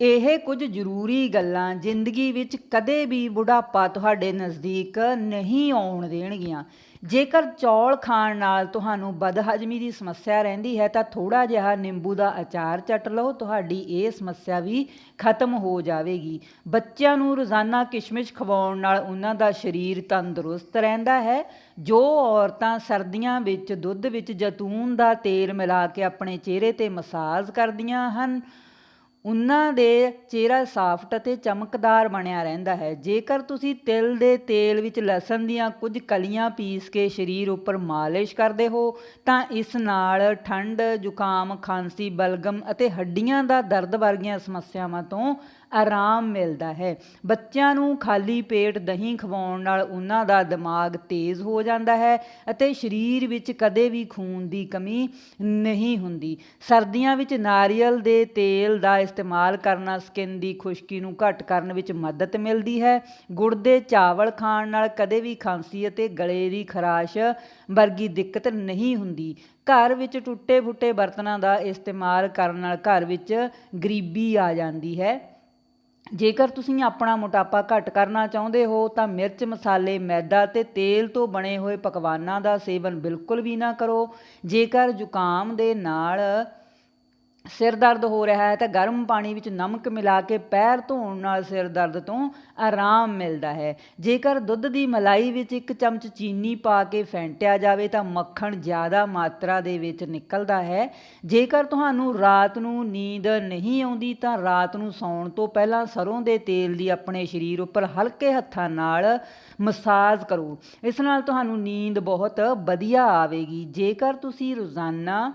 ਇਹ ਕੁਝ ਜ਼ਰੂਰੀ ਗੱਲਾਂ ਜ਼ਿੰਦਗੀ ਵਿੱਚ ਕਦੇ ਵੀ ਬੁਢਾਪਾ ਤੁਹਾਡੇ ਨਜ਼ਦੀਕ ਨਹੀਂ ਆਉਣ ਦੇਣਗੀਆਂ। ਜੇਕਰ ਚੌਲ ਖਾਣ ਨਾਲ ਤੁਹਾਨੂੰ ਬਦਹਜ਼ਮੀ ਦੀ ਸਮੱਸਿਆ ਰਹਿੰਦੀ ਹੈ, ਤਾਂ ਥੋੜਾ ਜਿਹਾ ਨਿੰਬੂ ਦਾ ਅਚਾਰ ਚੱਟ ਲਓ, ਤੁਹਾਡੀ ਇਹ ਸਮੱਸਿਆ ਵੀ ਖਤਮ ਹੋ ਜਾਵੇਗੀ। ਬੱਚਿਆਂ ਨੂੰ ਰੋਜ਼ਾਨਾ ਕਿਸ਼ਮਿਸ਼ ਖਵਾਉਣ ਨਾਲ ਉਹਨਾਂ ਦਾ ਸਰੀਰ ਤੰਦਰੁਸਤ ਰਹਿੰਦਾ ਹੈ। ਜੋ ਔਰਤਾਂ ਸਰਦੀਆਂ ਵਿੱਚ ਦੁੱਧ ਵਿੱਚ ਜੈਤੂਨ ਦਾ ਤੇਲ ਮਿਲਾ ਕੇ ਆਪਣੇ ਚਿਹਰੇ ਤੇ ਮਸਾਜ ਕਰਦੀਆਂ ਹਨ ਉਹਨਾਂ ਦੇ ਚਿਹਰਾ ਸਾਫ਼ਟ ਅਤੇ ਚਮਕਦਾਰ ਬਣਿਆ ਰਹਿੰਦਾ ਹੈ। ਜੇਕਰ ਤੁਸੀਂ ਤਿਲ ਦੇ ਤੇਲ ਵਿੱਚ ਲਸਣ ਦੀਆਂ ਕੁਝ ਕਲੀਆਂ ਪੀਸ ਕੇ ਸਰੀਰ ਉੱਪਰ ਮਾਲਿਸ਼ ਕਰਦੇ ਹੋ, ਤਾਂ ਇਸ ਨਾਲ ਠੰਡ, ਜ਼ੁਕਾਮ, ਖਾਂਸੀ, ਬਲਗਮ ਅਤੇ ਹੱਡੀਆਂ ਦਾ ਦਰਦ ਵਰਗੀਆਂ ਸਮੱਸਿਆਵਾਂ ਤੋਂ ਆਰਾਮ ਮਿਲਦਾ ਹੈ। ਬੱਚਿਆਂ ਨੂੰ ਖਾਲੀ ਪੇਟ ਦਹੀਂ ਖਵਾਉਣ ਨਾਲ ਉਹਨਾਂ ਦਾ ਦਿਮਾਗ ਤੇਜ਼ ਹੋ ਜਾਂਦਾ ਹੈ ਅਤੇ ਸਰੀਰ ਵਿੱਚ ਕਦੇ ਵੀ ਖੂਨ ਦੀ ਕਮੀ ਨਹੀਂ ਹੁੰਦੀ। ਸਰਦੀਆਂ ਵਿੱਚ ਨਾਰੀਅਲ ਦੇ ਤੇਲ ਦਾ ਇਸਤੇਮਾਲ ਕਰਨਾ ਸਕਿਨ ਦੀ ਖੁਸ਼ਕੀ ਨੂੰ ਘੱਟ ਕਰਨ ਵਿੱਚ ਮਦਦ ਮਿਲਦੀ ਹੈ। ਗੁੜ ਦੇ ਚਾਵਲ ਖਾਣ ਨਾਲ ਕਦੇ ਵੀ ਖਾਂਸੀ ਅਤੇ ਗਲੇ ਦੀ ਖਰਾਸ਼ ਵਰਗੀ ਦਿੱਕਤ ਨਹੀਂ ਹੁੰਦੀ। ਘਰ ਵਿੱਚ ਟੁੱਟੇ ਫੁੱਟੇ ਬਰਤਨਾਂ ਦਾ ਇਸਤੇਮਾਲ ਕਰਨ ਨਾਲ ਘਰ ਵਿੱਚ ਗਰੀਬੀ ਆ ਜਾਂਦੀ ਹੈ। ਜੇਕਰ ਤੁਸੀਂ ਆਪਣਾ ਮੋਟਾਪਾ ਘੱਟ ਕਰਨਾ ਚਾਹੁੰਦੇ ਹੋ, ਤਾਂ ਮਿਰਚ, ਮਸਾਲੇ, ਮੈਦਾ ਤੇ ਤੇਲ ਤੋਂ ਬਣੇ ਹੋਏ ਪਕਵਾਨਾਂ ਦਾ ਸੇਵਨ ਬਿਲਕੁਲ ਵੀ ਨਾ ਕਰੋ। ਜੇਕਰ ਜ਼ੁਕਾਮ ਦੇ ਨਾਲ ਸਿਰ ਦਰਦ ਹੋ ਰਿਹਾ ਹੈ ਤਾਂ ਗਰਮ ਪਾਣੀ ਵਿੱਚ ਨਮਕ ਮਿਲਾ ਕੇ ਪੈਰ ਧੋਣ ਨਾਲ ਸਿਰ ਦਰਦ ਤੋਂ ਆਰਾਮ ਮਿਲਦਾ ਹੈ। ਜੇਕਰ ਦੁੱਧ ਦੀ ਮਲਾਈ ਵਿੱਚ ਇੱਕ ਚਮਚ ਚੀਨੀ ਪਾ ਕੇ ਫੈਂਟਿਆ ਜਾਵੇ ਤਾਂ ਮੱਖਣ ਜ਼ਿਆਦਾ ਮਾਤਰਾ ਦੇ ਵਿੱਚ ਨਿਕਲਦਾ ਹੈ। ਜੇਕਰ ਤੁਹਾਨੂੰ ਰਾਤ ਨੂੰ ਨੀਂਦ ਨਹੀਂ ਆਉਂਦੀ ਤਾਂ ਰਾਤ ਨੂੰ ਸੌਣ ਤੋਂ ਪਹਿਲਾਂ ਸਰੋਂ ਦੇ ਤੇਲ ਦੀ ਆਪਣੇ ਸਰੀਰ ਉੱਪਰ ਹਲਕੇ ਹੱਥਾਂ ਨਾਲ ਮਸਾਜ ਕਰੋ। ਇਸ ਨਾਲ ਤੁਹਾਨੂੰ ਨੀਂਦ ਬਹੁਤ ਵਧੀਆ ਆਵੇਗੀ। ਜੇਕਰ ਤੁਸੀਂ ਰੋਜ਼ਾਨਾ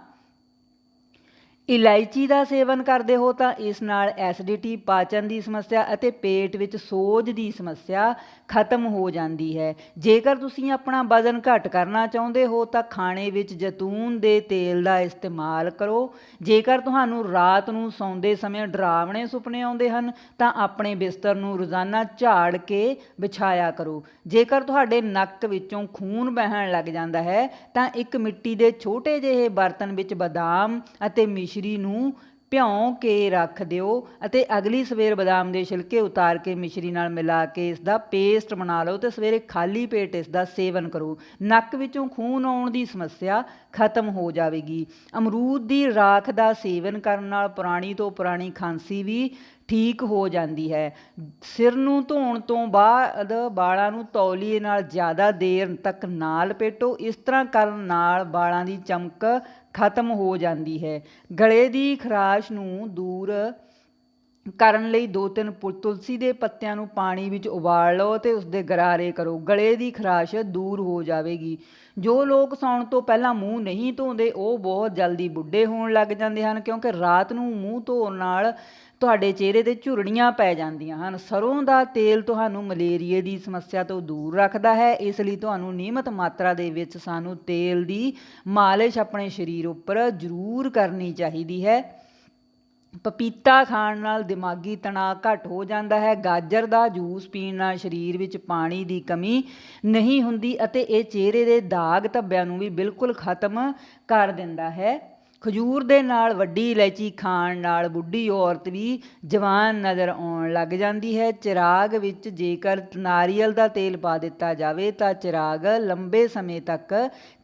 ਇਲਾਇਚੀ ਦਾ ਸੇਵਨ ਕਰਦੇ ਹੋ ਤਾਂ ਇਸ ਨਾਲ ਐਸਿਡਿਟੀ, ਪਾਚਨ ਦੀ ਸਮੱਸਿਆ ਅਤੇ ਪੇਟ ਵਿੱਚ ਸੋਜ ਦੀ ਸਮੱਸਿਆ ਖਤਮ ਹੋ ਜਾਂਦੀ ਹੈ। ਜੇਕਰ ਤੁਸੀਂ ਆਪਣਾ ਵਜ਼ਨ ਘੱਟ ਕਰਨਾ ਚਾਹੁੰਦੇ ਹੋ ਤਾਂ ਖਾਣੇ ਵਿੱਚ ਜੈਤੂਨ ਦੇ ਤੇਲ ਦਾ ਇਸਤੇਮਾਲ ਕਰੋ। ਜੇਕਰ ਤੁਹਾਨੂੰ ਰਾਤ ਨੂੰ ਸੌਂਦੇ ਸਮੇਂ ਡਰਾਵਣੇ ਸੁਪਨੇ ਆਉਂਦੇ ਹਨ ਤਾਂ ਆਪਣੇ ਬਿਸਤਰ ਨੂੰ ਰੋਜ਼ਾਨਾ ਝਾੜ ਕੇ ਵਿਛਾਇਆ ਕਰੋ। ਜੇਕਰ ਤੁਹਾਡੇ ਨੱਕ ਵਿੱਚੋਂ ਖੂਨ ਬਹਿਣ ਲੱਗ ਜਾਂਦਾ ਹੈ ਤਾਂ ਇੱਕ ਮਿੱਟੀ ਦੇ ਛੋਟੇ ਜਿਹੇ ਬਰਤਨ ਵਿੱਚ ਬਦਾਮ ਅਤੇ ਮਿਸ਼ ਮਿਸ਼ਰੀ ਨੂੰ ਭਿਉਂ ਕੇ ਰੱਖ ਦਿਓ ਅਤੇ ਅਗਲੀ ਸਵੇਰ ਬਦਾਮ ਦੇ ਛਿਲਕੇ ਉਤਾਰ ਕੇ ਮਿਸ਼ਰੀ ਨਾਲ ਮਿਲਾ ਕੇ ਇਸ ਦਾ ਪੇਸਟ ਬਣਾ ਲਓ ਤੇ ਸਵੇਰੇ ਖਾਲੀ ਪੇਟ ਇਸ ਦਾ ਸੇਵਨ ਕਰੋ। ਨੱਕ ਵਿੱਚੋਂ ਖੂਨ ਆਉਣ ਦੀ ਸਮੱਸਿਆ ਖਤਮ ਹੋ ਜਾਵੇਗੀ। ਅਮਰੂਦ ਦੀ ਰਾਖ ਦਾ ਸੇਵਨ ਕਰਨ ਨਾਲ ਪੁਰਾਣੀ ਤੋਂ ਪੁਰਾਣੀ ਖਾਂਸੀ ਵੀ ਠੀਕ ਹੋ ਜਾਂਦੀ ਹੈ। ਸਿਰ ਨੂੰ ਧੋਣ ਤੋਂ ਬਾਅਦ ਵਾਲਾਂ ਨੂੰ ਤੌਲੀਏ ਨਾਲ ਜ਼ਿਆਦਾ ਦੇਰ ਤੱਕ ਨਾ ਲਪੇਟੋ ਇਸ ਤਰ੍ਹਾਂ ਕਰਨ ਨਾਲ ਵਾਲਾਂ ਦੀ ਚਮਕ ਖਤਮ ਹੋ ਜਾਂਦੀ ਹੈ। ਗਲੇ ਦੀ ਖਰਾਸ਼ ਨੂੰ ਦੂਰ ਕਰਨ ਲਈ ਦੋ ਤਿੰਨ ਪੁ- ਤੁਲਸੀ ਦੇ ਪੱਤਿਆਂ ਨੂੰ ਪਾਣੀ ਵਿੱਚ ਉਬਾਲ ਲਓ ਤੇ ਉਸ ਦੇ ਗਰਾਰੇ ਕਰੋ। ਗਲੇ ਦੀ ਖਰਾਸ਼ ਦੂਰ ਹੋ ਜਾਵੇਗੀ। ਜੋ ਲੋਕ ਸੌਣ ਤੋਂ ਪਹਿਲਾਂ ਮੂੰਹ ਨਹੀਂ ਧੋਂਦੇ, ਉਹ ਬਹੁਤ ਜਲਦੀ ਬੁੱਢੇ ਹੋਣ ਲੱਗ ਜਾਂਦੇ ਹਨ ਕਿਉਂਕਿ ਰਾਤ ਨੂੰ ਮੂੰਹ ਧੋਣ ਨਾਲ ਤੁਹਾਡੇ ਚਿਹਰੇ ਤੇ ਝੁਰੜੀਆਂ ਪੈ ਜਾਂਦੀਆਂ ਹਨ। ਸਰੋਂ ਦਾ ਤੇਲ ਤੁਹਾਨੂੰ ਮਲੇਰੀਏ ਦੀ ਸਮੱਸਿਆ ਤੋਂ ਦੂਰ ਰੱਖਦਾ ਹੈ। ਇਸ ਲਈ ਤੁਹਾਨੂੰ ਨਿਯਮਤ ਮਾਤਰਾ ਦੇ ਵਿੱਚ ਸਾਨੂੰ ਤੇਲ ਦੀ ਮਾਲਿਸ਼ ਆਪਣੇ ਸਰੀਰ ਉੱਪਰ ਜ਼ਰੂਰ ਕਰਨੀ ਚਾਹੀਦੀ ਹੈ। ਪਪੀਤਾ ਖਾਣ ਨਾਲ ਦਿਮਾਗੀ ਤਣਾਅ ਘੱਟ ਹੋ ਜਾਂਦਾ ਹੈ। ਗਾਜਰ ਦਾ ਜੂਸ ਪੀਣ ਨਾਲ ਸਰੀਰ ਵਿੱਚ ਪਾਣੀ ਦੀ ਕਮੀ ਨਹੀਂ ਹੁੰਦੀ ਅਤੇ ਇਹ ਚਿਹਰੇ ਦੇ ਦਾਗ ਧੱਬਿਆਂ ਨੂੰ ਵੀ ਬਿਲਕੁਲ ਖਤਮ ਕਰ ਦਿੰਦਾ ਹੈ। ਖਜੂਰ ਦੇ ਨਾਲ ਵੱਡੀ ਇਲਾਇਚੀ ਖਾਣ ਨਾਲ ਬੁੱਢੀ ਔਰਤ ਵੀ ਜਵਾਨ ਨਜ਼ਰ ਆਉਣ ਲੱਗ ਜਾਂਦੀ ਹੈ। ਚਿਰਾਗ ਵਿੱਚ ਜੇਕਰ ਨਾਰੀਅਲ ਦਾ ਤੇਲ ਪਾ ਦਿੱਤਾ ਜਾਵੇ ਤਾਂ ਚਿਰਾਗ ਲੰਬੇ ਸਮੇਂ ਤੱਕ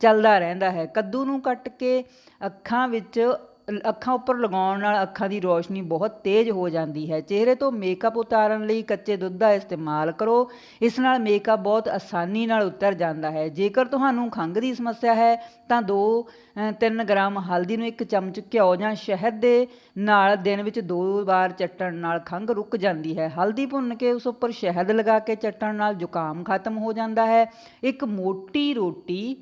ਚੱਲਦਾ ਰਹਿੰਦਾ ਹੈ। ਕੱਦੂ ਨੂੰ ਕੱਟ ਕੇ ਅੱਖਾਂ ਵਿੱਚ ਅੱਖਾਂ ਉੱਪਰ ਲਗਾਉਣ ਨਾਲ ਅੱਖਾਂ ਦੀ ਰੌਸ਼ਨੀ ਬਹੁਤ ਤੇਜ਼ ਹੋ ਜਾਂਦੀ ਹੈ। ਚਿਹਰੇ ਤੋਂ ਮੇਕਅਪ ਉਤਾਰਨ ਲਈ ਕੱਚੇ ਦੁੱਧ ਦਾ ਇਸਤੇਮਾਲ ਕਰੋ। ਇਸ ਨਾਲ ਮੇਕਅਪ ਬਹੁਤ ਆਸਾਨੀ ਨਾਲ ਉਤਰ ਜਾਂਦਾ ਹੈ। ਜੇਕਰ ਤੁਹਾਨੂੰ ਖੰਘ ਦੀ ਸਮੱਸਿਆ ਹੈ, ਤਾਂ 2 3 ਗ੍ਰਾਮ ਹਲਦੀ ਨੂੰ ਇੱਕ ਚਮਚ ਘਿਓ ਜਾਂ ਸ਼ਹਿਦ ਦੇ ਨਾਲ ਦਿਨ ਵਿੱਚ ਦੋ ਵਾਰ ਚੱਟਣ ਨਾਲ ਖੰਘ ਰੁਕ ਜਾਂਦੀ ਹੈ। ਹਲਦੀ ਭੁੰਨ ਕੇ ਉਸ ਉੱਪਰ ਸ਼ਹਿਦ ਲਗਾ ਕੇ ਚੱਟਣ ਨਾਲ ਜ਼ੁਕਾਮ ਖਤਮ ਹੋ ਜਾਂਦਾ ਹੈ। ਇੱਕ ਮੋਟੀ ਰੋਟੀ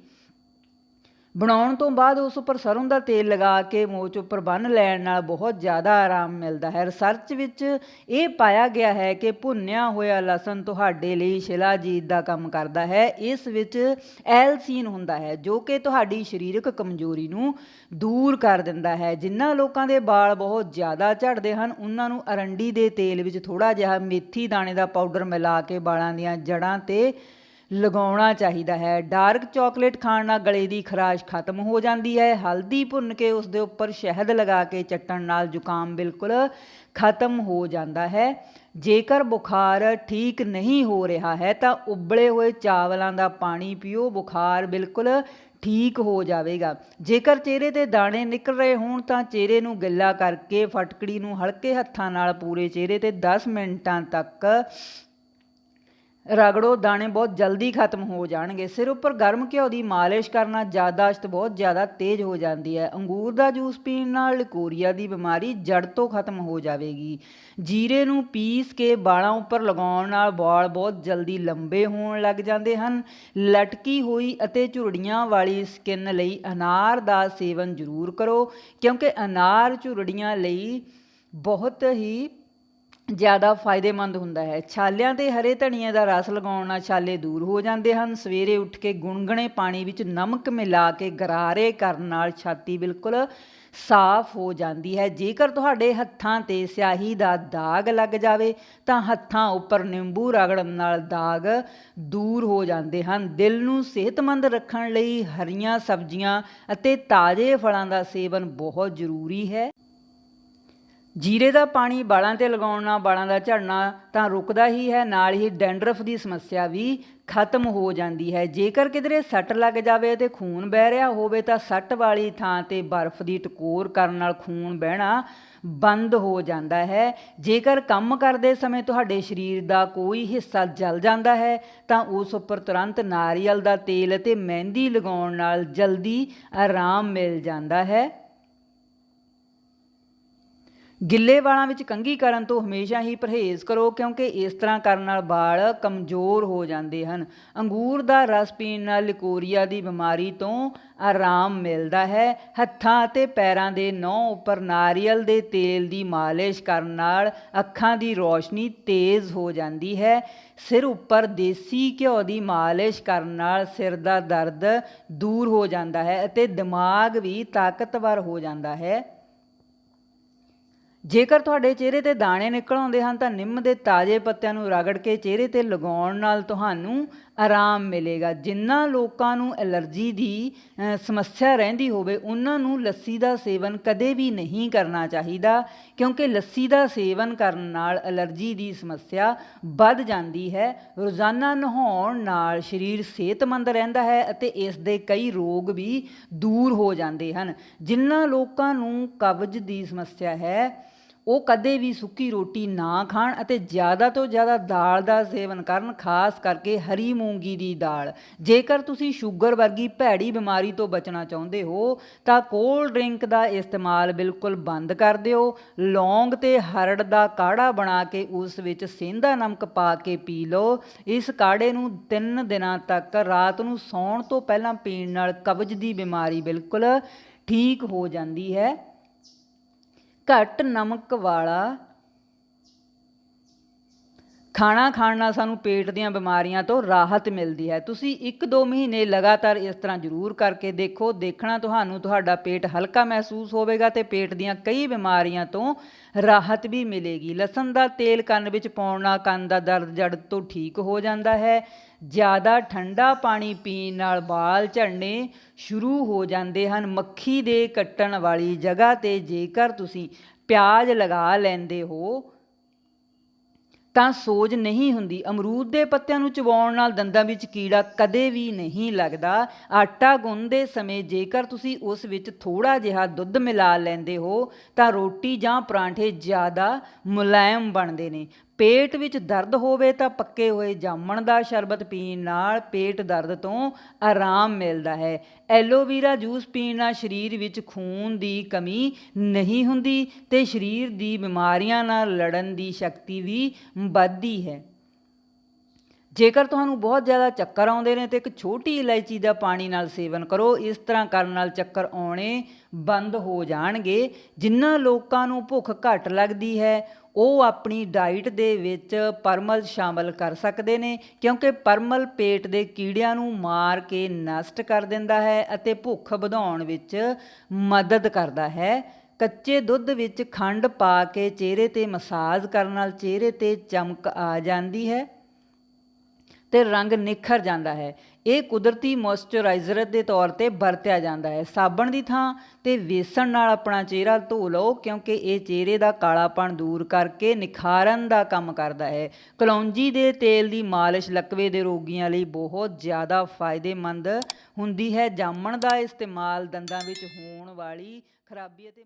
ਬਣਾਉਣ ਤੋਂ ਬਾਅਦ ਉਸ ਉੱਪਰ ਸਰੋਂ ਦਾ ਤੇਲ ਲਗਾ ਕੇ ਮੋਚ ਉੱਪਰ ਬੰਨ ਲੈਣ ਨਾਲ ਬਹੁਤ ਜ਼ਿਆਦਾ ਆਰਾਮ ਮਿਲਦਾ ਹੈ। ਰਿਸਰਚ ਵਿੱਚ ਇਹ ਪਾਇਆ ਗਿਆ ਹੈ ਕਿ ਭੁੰਨਿਆ ਹੋਇਆ ਲਸਣ ਤੁਹਾਡੇ ਲਈ ਸ਼ਿਲਾਜੀਤ ਦਾ ਕੰਮ ਕਰਦਾ ਹੈ। ਇਸ ਵਿੱਚ ਐਲਸੀਨ ਹੁੰਦਾ ਹੈ, ਜੋ ਕਿ ਤੁਹਾਡੀ ਸਰੀਰਕ ਕਮਜ਼ੋਰੀ ਨੂੰ ਦੂਰ ਕਰ ਦਿੰਦਾ ਹੈ। ਜਿਨ੍ਹਾਂ ਲੋਕਾਂ ਦੇ ਵਾਲ ਬਹੁਤ ਜ਼ਿਆਦਾ ਝੜਦੇ ਹਨ, ਉਹਨਾਂ ਨੂੰ ਅਰੰਡੀ ਦੇ ਤੇਲ ਵਿੱਚ ਥੋੜਾ ਜਿਹਾ ਮੇਥੀ ਦਾਣੇ ਦਾ ਪਾਊਡਰ ਮਿਲਾ ਕੇ ਵਾਲਾਂ ਦੀਆਂ ਜੜ੍ਹਾਂ ਤੇ ਲਗਾਉਣਾ ਚਾਹੀਦਾ ਹੈ। ਡਾਰਕ ਚਾਕਲੇਟ ਖਾਣ ਨਾਲ ਗਲੇ ਦੀ ਖਰਾਸ਼ ਖਤਮ ਹੋ ਜਾਂਦੀ ਹੈ। ਹਲਦੀ ਭੁੰਨ ਕੇ ਉਸ ਦੇ ਉੱਪਰ ਸ਼ਹਿਦ ਲਗਾ ਕੇ ਚੱਟਣ ਨਾਲ ਜ਼ੁਕਾਮ ਬਿਲਕੁਲ ਖਤਮ ਹੋ ਜਾਂਦਾ ਹੈ। ਜੇਕਰ ਬੁਖਾਰ ਠੀਕ ਨਹੀਂ ਹੋ ਰਿਹਾ ਹੈ ਤਾਂ ਉਬਲੇ ਹੋਏ ਚਾਵਲਾਂ ਦਾ ਪਾਣੀ ਪੀਓ। ਬੁਖਾਰ ਬਿਲਕੁਲ ਠੀਕ ਹੋ ਜਾਵੇਗਾ। ਜੇਕਰ ਚਿਹਰੇ ਤੇ ਦਾਣੇ ਨਿਕਲ ਰਹੇ ਹੋਣ ਤਾਂ ਚਿਹਰੇ ਨੂੰ ਗਿੱਲਾ ਕਰਕੇ ਫਟਕੜੀ ਨੂੰ ਹਲਕੇ ਹੱਥਾਂ ਨਾਲ ਪੂਰੇ ਚਿਹਰੇ ਤੇ 10 ਮਿੰਟਾਂ ਤੱਕ ਰਗੜੋ ਦਾਣੇ ਬਹੁਤ ਜਲਦੀ ਖਤਮ ਹੋ ਜਾਣਗੇ। ਸਿਰ ਉੱਪਰ ਗਰਮ ਘਿਓ ਦੀ ਮਾਲਿਸ਼ ਕਰਨਾ ਯਾਦਾਸ਼ਤ ਬਹੁਤ ਜ਼ਿਆਦਾ ਤੇਜ਼ ਹੋ ਜਾਂਦੀ ਹੈ। ਅੰਗੂਰ ਦਾ ਜੂਸ ਪੀਣ ਨਾਲ ਲਿਕੋਰੀਆ ਦੀ ਬਿਮਾਰੀ ਜੜ ਤੋਂ ਖਤਮ ਹੋ ਜਾਵੇਗੀ। ਜੀਰੇ ਨੂੰ ਪੀਸ ਕੇ ਵਾਲਾਂ ਉੱਪਰ ਲਗਾਉਣ ਨਾਲ ਵਾਲ ਬਹੁਤ ਜਲਦੀ ਲੰਬੇ ਹੋਣ ਲੱਗ ਜਾਂਦੇ ਹਨ। ਲਟਕੀ ਹੋਈ ਅਤੇ ਝੁਰੜੀਆਂ ਵਾਲੀ ਸਕਿਨ ਲਈ ਅਨਾਰ ਦਾ ਸੇਵਨ ਜ਼ਰੂਰ ਕਰੋ, ਕਿਉਂਕਿ ਅਨਾਰ ਝੁਰੜੀਆਂ ਲਈ ਬਹੁਤ ਹੀ ਜ਼ਿਆਦਾ ਫਾਇਦੇਮੰਦ ਹੁੰਦਾ ਹੈ। ਛਾਲਿਆਂ ਤੇ ਹਰੇ ਧਨੀਏ ਦਾ ਰਸ ਲਗਾਉਣ ਨਾਲ ਛਾਲੇ ਦੂਰ ਹੋ ਜਾਂਦੇ ਹਨ। ਸਵੇਰੇ ਉੱਠ ਕੇ ਗੁਣਗਣੇ ਪਾਣੀ ਵਿੱਚ ਨਮਕ ਮਿਲਾ ਕੇ ਗਰਾਰੇ ਕਰਨ ਨਾਲ ਛਾਤੀ ਬਿਲਕੁਲ ਸਾਫ਼ ਹੋ ਜਾਂਦੀ ਹੈ। ਜੇਕਰ ਤੁਹਾਡੇ ਹੱਥਾਂ ਤੇ ਸਿਆਹੀ ਦਾ ਦਾਗ ਲੱਗ ਜਾਵੇ, ਤਾਂ ਹੱਥਾਂ ਉੱਪਰ ਨਿੰਬੂ ਰਗੜਨ ਨਾਲ ਦਾਗ ਦੂਰ ਹੋ ਜਾਂਦੇ ਹਨ। ਦਿਲ ਨੂੰ ਸਿਹਤਮੰਦ ਰੱਖਣ ਲਈ ਹਰੀਆਂ ਸਬਜ਼ੀਆਂ ਅਤੇ ਤਾਜ਼ੇ ਫਲਾਂ ਦਾ ਸੇਵਨ ਬਹੁਤ ਜ਼ਰੂਰੀ ਹੈ। ਜੀਰੇ ਦਾ ਪਾਣੀ ਵਾਲਾਂ ਤੇ ਲਗਾਉਣ ਨਾਲ ਵਾਲਾਂ ਦਾ ਝੜਨਾ ਤਾਂ ਰੁਕਦਾ ਹੀ ਹੈ, ਨਾਲ ਹੀ ਡੈਂਡਰਫ ਦੀ ਸਮੱਸਿਆ ਵੀ ਖਤਮ ਹੋ ਜਾਂਦੀ ਹੈ। ਜੇਕਰ ਕਿਧਰੇ ਸੱਟ ਲੱਗ ਜਾਵੇ ਤੇ ਖੂਨ ਵਹਿ ਰਿਹਾ ਹੋਵੇ ਤਾਂ ਸੱਟ ਵਾਲੀ ਥਾਂ ਤੇ ਬਰਫ਼ ਦੀ ਟਕੋਰ ਕਰਨ ਨਾਲ ਖੂਨ ਵਹਿਣਾ ਬੰਦ ਹੋ ਜਾਂਦਾ ਹੈ। ਜੇਕਰ ਕੰਮ ਕਰਦੇ ਸਮੇਂ ਤੁਹਾਡੇ ਸਰੀਰ ਦਾ ਕੋਈ ਹਿੱਸਾ ਜਲ ਜਾਂਦਾ ਹੈ, ਤਾਂ ਉਸ ਉੱਪਰ ਤੁਰੰਤ ਨਾਰੀਅਲ ਦਾ ਤੇਲ ਅਤੇ ਮਹਿੰਦੀ ਲਗਾਉਣ ਨਾਲ ਜਲਦੀ ਆਰਾਮ ਮਿਲ ਜਾਂਦਾ ਹੈ। ਗਿੱਲੇ ਵਾਲਾਂ ਵਿੱਚ ਕੰਘੀ ਕਰਨ ਤੋਂ ਹਮੇਸ਼ਾ ਹੀ ਪਰਹੇਜ਼ ਕਰੋ, ਕਿਉਂਕਿ ਇਸ ਤਰ੍ਹਾਂ ਕਰਨ ਨਾਲ ਵਾਲ ਕਮਜ਼ੋਰ ਹੋ ਜਾਂਦੇ ਹਨ। ਅੰਗੂਰ ਦਾ ਰਸ ਪੀਣ ਨਾਲ ਲਿਕੋਰੀਆ ਦੀ ਬਿਮਾਰੀ ਤੋਂ ਆਰਾਮ ਮਿਲਦਾ ਹੈ। ਹੱਥਾਂ ਅਤੇ ਪੈਰਾਂ ਦੇ ਨਹੁੰ ਉੱਪਰ ਨਾਰੀਅਲ ਦੇ ਤੇਲ ਦੀ ਮਾਲਿਸ਼ ਕਰਨ ਨਾਲ ਅੱਖਾਂ ਦੀ ਰੌਸ਼ਨੀ ਤੇਜ਼ ਹੋ ਜਾਂਦੀ ਹੈ। ਸਿਰ ਉੱਪਰ ਦੇਸੀ ਘਿਓ ਦੀ ਮਾਲਿਸ਼ ਕਰਨ ਨਾਲ ਸਿਰ ਦਾ ਦਰਦ ਦੂਰ ਹੋ ਜਾਂਦਾ ਹੈ ਅਤੇ ਦਿਮਾਗ ਵੀ ਤਾਕਤਵਰ ਹੋ ਜਾਂਦਾ ਹੈ। ਜੇਕਰ ਤੁਹਾਡੇ ਚਿਹਰੇ ਤੇ ਦਾਣੇ ਨਿਕਲ ਆਉਂਦੇ ਹਨ, ਤਾਂ ਨਿੰਮ ਦੇ ਤਾਜ਼ੇ ਪੱਤਿਆਂ ਨੂੰ ਰਗੜ ਕੇ ਚਿਹਰੇ ਤੇ ਲਗਾਉਣ ਨਾਲ ਤੁਹਾਨੂੰ ਆਰਾਮ ਮਿਲੇਗਾ। ਜਿਨ੍ਹਾਂ ਲੋਕਾਂ ਨੂੰ ਐਲਰਜੀ ਦੀ ਸਮੱਸਿਆ ਰਹਿੰਦੀ ਹੋਵੇ, ਉਹਨਾਂ ਨੂੰ ਲੱਸੀ ਦਾ ਸੇਵਨ ਕਦੇ ਵੀ ਨਹੀਂ ਕਰਨਾ ਚਾਹੀਦਾ, ਕਿਉਂਕਿ ਲੱਸੀ ਦਾ ਸੇਵਨ ਕਰਨ ਨਾਲ ਐਲਰਜੀ ਦੀ ਸਮੱਸਿਆ ਵੱਧ ਜਾਂਦੀ ਹੈ। ਰੋਜ਼ਾਨਾ ਨਹਾਉਣ ਨਾਲ ਸਰੀਰ ਸਿਹਤਮੰਦ ਰਹਿੰਦਾ ਹੈ ਅਤੇ ਇਸ ਦੇ ਕਈ ਰੋਗ ਵੀ ਦੂਰ ਹੋ ਜਾਂਦੇ ਹਨ। ਜਿਨ੍ਹਾਂ ਲੋਕਾਂ ਨੂੰ ਕਬਜ਼ ਦੀ ਸਮੱਸਿਆ ਹੈ ਉਹ ਕਦੇ ਵੀ ਸੁੱਕੀ ਰੋਟੀ ਨਾ ਖਾਣ ਅਤੇ ਜ਼ਿਆਦਾ ਤੋਂ ਜ਼ਿਆਦਾ ਦਾਲ ਦਾ ਸੇਵਨ ਕਰਨ, ਖਾਸ ਕਰਕੇ ਹਰੀ ਮੂੰਗੀ ਦੀ ਦਾਲ। ਜੇਕਰ ਤੁਸੀਂ ਸ਼ੂਗਰ ਵਰਗੀ ਭੈੜੀ ਬਿਮਾਰੀ ਤੋਂ ਬਚਣਾ ਚਾਹੁੰਦੇ ਹੋ, ਤਾਂ ਕੋਲਡ ਡਰਿੰਕ ਦਾ ਇਸਤੇਮਾਲ ਬਿਲਕੁਲ ਬੰਦ ਕਰ ਦਿਓ। ਲੌਂਗ ਤੇ ਹਰੜ ਦਾ ਕਾੜਾ ਬਣਾ ਕੇ ਉਸ ਵਿੱਚ ਸੇਂਧਾ ਨਮਕ ਪਾ ਕੇ ਪੀ ਲਓ। ਇਸ ਕਾੜੇ ਨੂੰ 3 ਦਿਨਾਂ ਤੱਕ ਰਾਤ ਨੂੰ ਸੌਣ ਤੋਂ ਪਹਿਲਾਂ ਪੀਣ ਨਾਲ ਕਬਜ਼ ਦੀ ਬਿਮਾਰੀ ਬਿਲਕੁਲ ਠੀਕ ਹੋ ਜਾਂਦੀ ਹੈ। ਘੱਟ ਨਮਕ ਵਾਲਾ ਖਾਣਾ ਖਾਣ ਨਾਲ ਸਾਨੂੰ ਪੇਟ ਦੀਆਂ ਬਿਮਾਰੀਆਂ ਤੋਂ ਰਾਹਤ ਮਿਲਦੀ ਹੈ। ਤੁਸੀਂ 1-2 ਮਹੀਨੇ ਲਗਾਤਾਰ ਇਸ ਤਰ੍ਹਾਂ ਜ਼ਰੂਰ ਕਰਕੇ ਦੇਖੋ। ਦੇਖਣਾ ਤੁਹਾਨੂੰ ਤੁਹਾਡਾ ਪੇਟ ਹਲਕਾ ਮਹਿਸੂਸ ਹੋਵੇਗਾ ਤੇ ਪੇਟ ਦੀਆਂ ਕਈ ਬਿਮਾਰੀਆਂ ਤੋਂ ਰਾਹਤ ਵੀ ਮਿਲੇਗੀ। ਲਸਣ ਦਾ ਤੇਲ ਕੰਨ ਵਿੱਚ ਪਾਉਣ ਨਾਲ ਕੰਨ ਦਾ ਦਰਦ ਜੜ ਤੋਂ ਠੀਕ ਹੋ ਜਾਂਦਾ ਹੈ। ਜ਼ਿਆਦਾ ਠੰਡਾ ਪਾਣੀ ਪੀਣ ਨਾਲ ਵਾਲ ਝੜਨੇ ਸ਼ੁਰੂ ਹੋ ਜਾਂਦੇ ਹਨ। ਮੱਖੀ ਦੇ ਕੱਟਣ ਵਾਲੀ ਜਗ੍ਹਾ ਤੇ ਜੇਕਰ ਤੁਸੀਂ ਪਿਆਜ਼ ਲਗਾ ਲੈਂਦੇ ਹੋ ਤਾਂ ਸੋਜ ਨਹੀਂ ਹੁੰਦੀ। ਅਮਰੂਦ ਦੇ ਪੱਤਿਆਂ ਨੂੰ ਚਬਾਉਣ ਨਾਲ ਦੰਦਾਂ ਵਿੱਚ ਕੀੜਾ ਕਦੇ ਵੀ ਨਹੀਂ ਲੱਗਦਾ। ਆਟਾ ਗੁੰਨਦੇ ਸਮੇਂ ਜੇਕਰ ਤੁਸੀਂ ਉਸ ਵਿੱਚ ਥੋੜਾ ਜਿਹਾ ਦੁੱਧ ਮਿਲਾ ਲੈਂਦੇ ਹੋ, ਤਾਂ ਰੋਟੀ ਜਾਂ ਪਰਾਂਠੇ ਜ਼ਿਆਦਾ ਮੁਲਾਇਮ ਬਣਦੇ ਨੇ। ਪੇਟ ਵਿੱਚ ਦਰਦ ਹੋਵੇ ਤਾਂ ਪੱਕੇ ਹੋਏ ਜਾਮਣ ਦਾ ਸ਼ਰਬਤ ਪੀਣ ਨਾਲ ਪੇਟ ਦਰਦ ਤੋਂ ਆਰਾਮ ਮਿਲਦਾ ਹੈ। ਐਲੋਵੀਰਾ ਜੂਸ ਪੀਣ ਨਾਲ ਸਰੀਰ ਵਿੱਚ ਖੂਨ ਦੀ ਕਮੀ ਨਹੀਂ ਹੁੰਦੀ ਤੇ ਸਰੀਰ ਦੀ ਬਿਮਾਰੀਆਂ ਨਾਲ ਲੜਨ ਦੀ ਸ਼ਕਤੀ ਵੀ ਵੱਧਦੀ ਹੈ। ਜੇਕਰ ਤੁਹਾਨੂੰ ਬਹੁਤ ਜ਼ਿਆਦਾ ਚੱਕਰ ਆਉਂਦੇ ਨੇ ਤੇ ਇੱਕ ਛੋਟੀ ਇਲਾਇਚੀ ਦਾ ਪਾਣੀ ਨਾਲ ਸੇਵਨ ਕਰੋ, ਇਸ ਤਰ੍ਹਾਂ ਕਰਨ ਨਾਲ ਚੱਕਰ ਆਉਣੇ ਬੰਦ ਹੋ ਜਾਣਗੇ ਜਿਨ੍ਹਾਂ ਲੋਕਾਂ ਨੂੰ ਭੁੱਖ ਘੱਟ ਲੱਗਦੀ ਹੈ ਉਹ ਆਪਣੀ ਡਾਈਟ ਦੇ ਵਿੱਚ ਪਰਮਲ ਸ਼ਾਮਲ ਕਰ ਸਕਦੇ ਨੇ, ਕਿਉਂਕਿ ਪਰਮਲ ਪੇਟ ਦੇ ਕੀੜਿਆਂ ਨੂੰ ਮਾਰ ਕੇ ਨਸ਼ਟ ਕਰ ਦਿੰਦਾ ਹੈ ਅਤੇ ਭੁੱਖ ਵਧਾਉਣ ਵਿੱਚ ਮਦਦ ਕਰਦਾ ਹੈ। ਕੱਚੇ ਦੁੱਧ ਵਿੱਚ ਖੰਡ ਪਾ ਕੇ ਚਿਹਰੇ ਤੇ ਮਸਾਜ ਕਰਨ ਨਾਲ ਚਿਹਰੇ ਤੇ ਚਮਕ ਆ ਜਾਂਦੀ ਹੈ ਤੇ ਰੰਗ ਨਿਖਰ ਜਾਂਦਾ ਹੈ। ਇਹ ਕੁਦਰਤੀ ਮੋਇਸਚਰਾਈਜ਼ਰ ਦੇ ਤੌਰ ਤੇ ਵਰਤਿਆ ਜਾਂਦਾ ਹੈ। ਸਾਬਣ ਦੀ ਥਾਂ ਤੇ ਵੇਸਣ ਨਾਲ ਆਪਣਾ ਚਿਹਰਾ ਧੋ ਲਓ, ਕਿਉਂਕਿ ਇਹ ਚਿਹਰੇ ਦਾ ਕਾਲਾਪਣ ਦੂਰ ਕਰਕੇ ਨਿਖਾਰਨ ਦਾ ਕੰਮ ਕਰਦਾ ਹੈ। ਕਲੌਂਜੀ ਦੇ ਤੇਲ ਦੀ ਮਾਲਿਸ਼ ਲਕਵੇ ਦੇ ਰੋਗੀਆਂ ਲਈ ਬਹੁਤ ਜ਼ਿਆਦਾ ਫਾਇਦੇਮੰਦ ਹੁੰਦੀ ਹੈ। ਜਾਮਣ ਦਾ ਇਸਤੇਮਾਲ ਦੰਦਾਂ ਵਿੱਚ ਹੋਣ ਵਾਲੀ ਖਰਾਬੀ ਅਤੇ